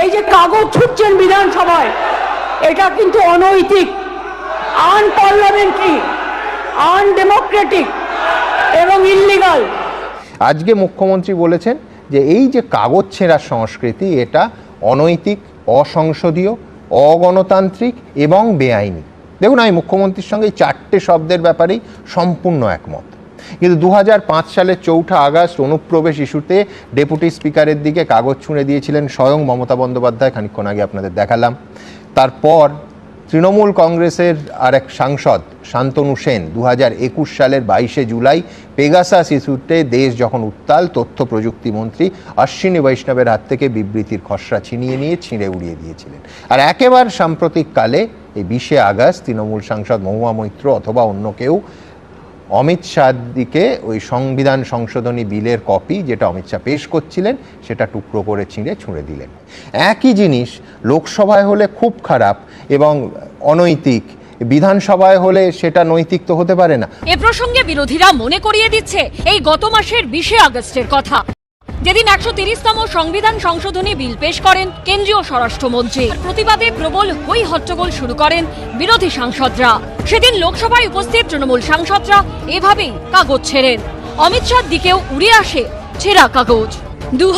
এই যে কাগজ ছুটছেন বিধানসভায়, এটা কিন্তু অনৈতিক, আনপার্লামেন্টারি, আনডেমোক্রেটিক এবং ইল্লিগাল। আজকে মুখ্যমন্ত্রী বলেছেন যে এই যে কাগজ ছেঁড়ার সংস্কৃতি, এটা অনৈতিক, অসংসদীয়, অগণতান্ত্রিক এবং বেআইনি। দেখুন, আমি মুখ্যমন্ত্রীর সঙ্গে এই চারটে শব্দের ব্যাপারেই সম্পূর্ণ একমত। কিন্তু দু হাজার পাঁচ সালের চৌঠা আগস্ট অনুপ্রবেশ ইস্যুতে ডেপুটি স্পিকারের দিকে কাগজ ছুঁড়ে দিয়েছিলেন স্বয়ং মমতা বন্দ্যোপাধ্যায়। খানিকক্ষণ আগে আপনাদের দেখালাম। তারপর তৃণমূল কংগ্রেসের আরেক সাংসদ শান্তনু সেন দু একুশ সালের বাইশে জুলাই পেগাসাস ইস্যুতে দেশ যখন উত্তাল, তথ্য প্রযুক্তি মন্ত্রী অশ্বিনী বৈষ্ণবের হাত থেকে বিবৃতির খসড়া ছিনিয়ে নিয়ে ছিঁড়ে উড়িয়ে দিয়েছিলেন। আর একেবারে সাম্প্রতিককালে এই বিশে আগস্ট তৃণমূল সাংসদ মহুয়া মৈত্র অথবা অন্য কেউ অমিত শাহর দিকে ওই সংবিধান সংশোধনী বিলের কপি যেটা অমিত শাহ পেশ করছিলেন, সেটা টুকরো করে ছিঁড়ে ছুঁড়ে দিলেন। একই জিনিস লোকসভায় হলে খুব খারাপ এবং অনৈতিক। বিধানসভায় হলে সেটা নৈতিক তো হতে পারে না। এ প্রসঙ্গে বিরোধীরা মনে করিয়ে দিচ্ছে এই গত মাসের বিশে আগস্টের কথা। যেদিন একশো তিরিশতম সংবিধান সংশোধনী বিল পেশ করেন কেন্দ্রীয় স্বরাষ্ট্রমন্ত্রী। প্রতিবাদে প্রবল হই হট্টগোল শুরু করেন বিরোধী সাংসদরা। সেদিন লোকসভায় উপস্থিত তৃণমূল সাংসদরা এভাবেই কাগজ ছেড়েন। অমিত শাহর দিকেও উড়ে আসে ছেঁড়া কাগজ। দু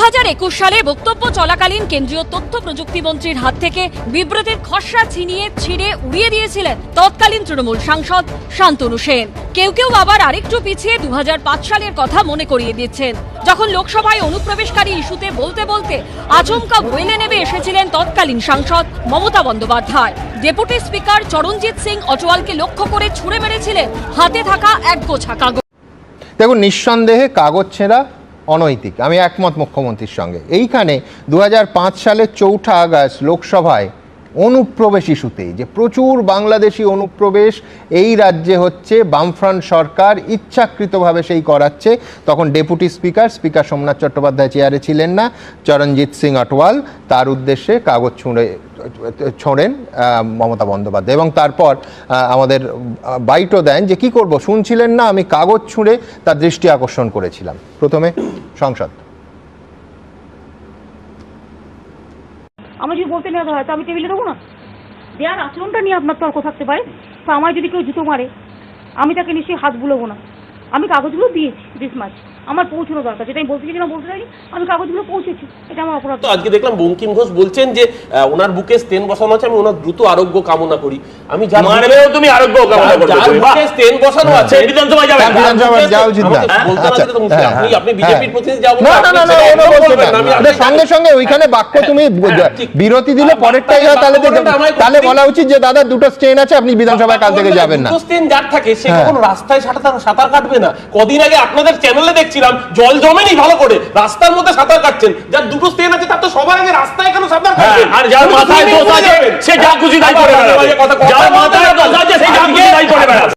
সালে বক্তব্য চলাকালীন কেন্দ্রীয় তথ্য প্রযুক্তি মন্ত্রীর হাত থেকে বিব্রতের খসড়া ছিনিয়ে ছিঁড়ে উড়িয়ে দিয়েছিলেন তৎকালীন তৃণমূল সাংসদ শান্তনু সেন। কেউ কেউ আবার আরেকটু পিছিয়ে দুহাজার পাঁচ সালের কথা মনে করিয়ে দিচ্ছেন। যখন লোকসভায় অনুপ্রবেশকারী ইস্যুতে বলতে বলতে আচমকা বইলে নেমে এসেছিলেন তৎকালীন সাংসদ মমতা বন্দ্যোপাধ্যায়। ডেপুটি স্পিকার চরণজিৎ সিং অটোয়ালকে লক্ষ্য করে ছুড়ে মেরেছিলেন হাতে থাকা এক গোছা কাগজ। দেখুন, নিঃসন্দেহে কাগজ ছেঁড়া অনৈতিক। আমি একমত মুখ্যমন্ত্রীর সঙ্গে। এইখানে দু হাজার পাঁচ সালের চৌঠা আগস্ট লোকসভায় অনুপ্রবেশ ইস্যুতে যে প্রচুর বাংলাদেশি অনুপ্রবেশ, এই রাজ্যে হচ্ছে বামফ্রন্ট সরকার ইচ্ছাকৃতভাবে সেই করাচ্ছে। তখন deputy speaker speaker Somnath Chattopadhyay চেয়ারে ছিলেন না, চরণজিৎ সিং আটওয়াল, তার উদ্দেশ্যে কাগজ ছুঁড়ে, ছোঁড়েন মমতা বন্দ্যোপাধ্যায়। এবং তারপর আমাদের বাইটও দেন যে, কি করব? শুনছিলেন না আমি কাগজ ছুঁড়ে তার দৃষ্টি আকর্ষণ করেছিলাম। প্রথমে সংসদ আমার যদি বলতে নেওয়া হয়, তো আমি টেবিলে দেবো না? দেওয়ার আচরণটা নিয়ে আপনার তর্ক থাকতে পারে। তো আমায় যদি কেউ জুতো মারে, আমি তাকে নিশ্চয়ই হাত বুলোবো না। আমি কাগজগুলো দিয়েছি দিস মাছ আমার পৌঁছানো দরকার যেটা আমি বলতে চাইছি না বলতে চাইনি আমি কাগজগুলো পৌঁছেছি এটা আমার অপরাধ। তো আজকে দেখলাম বঙ্কিম ঘোষ বলছেন যে ওনার বুকে স্টেন বসানো আছে আমি ওনার দ্রুত আরোগ্য কামনা করি। আমি যার মানবেও তুমি আরোগ্য কামনা করবে। যার বুকে স্টেন বসানো আছে বিধানসভায় যাবে। হ্যাঁ, বিধানসভায় না। আমাকে বলতে না আচ্ছা, তো হ্যাঁ, আপনি আপনি হ্যাঁ। বিজেপির প্রতিনিধি যাব না না না না ওটা বলছি না সঙ্গে সঙ্গে ওইখানে বাক্য তুমি বিরতি দিলে পরেরটাই হয় তাহলে তাহলে বলা উচিত যে দাদা দুটো স্টেন আছে আপনি বিধানসভায় কাল থেকে যাবেন না। দুটো স্টেন যার থাকে সে হ্যাঁ। কখনো রাস্তায় সাঁতার সাঁতার কাটবে না। কদিন আগে আপনাদের চ্যানেলে দেখছিলাম জল জমেনি ভালো করে। রাস্তার মধ্যে সাঁতার কাটছেন। যার দুটো স্টেন আছে তার তো সবার আগে রাস্তায় কেন সাঁতার হ্যাঁ, কাটবেন আর যার মাথায় দোষ আছে সে যা খুশি তাই করে বেড়াবে। যার মাথায় দোষ আছে সে যা খুশি তাই করে বেড়াবে।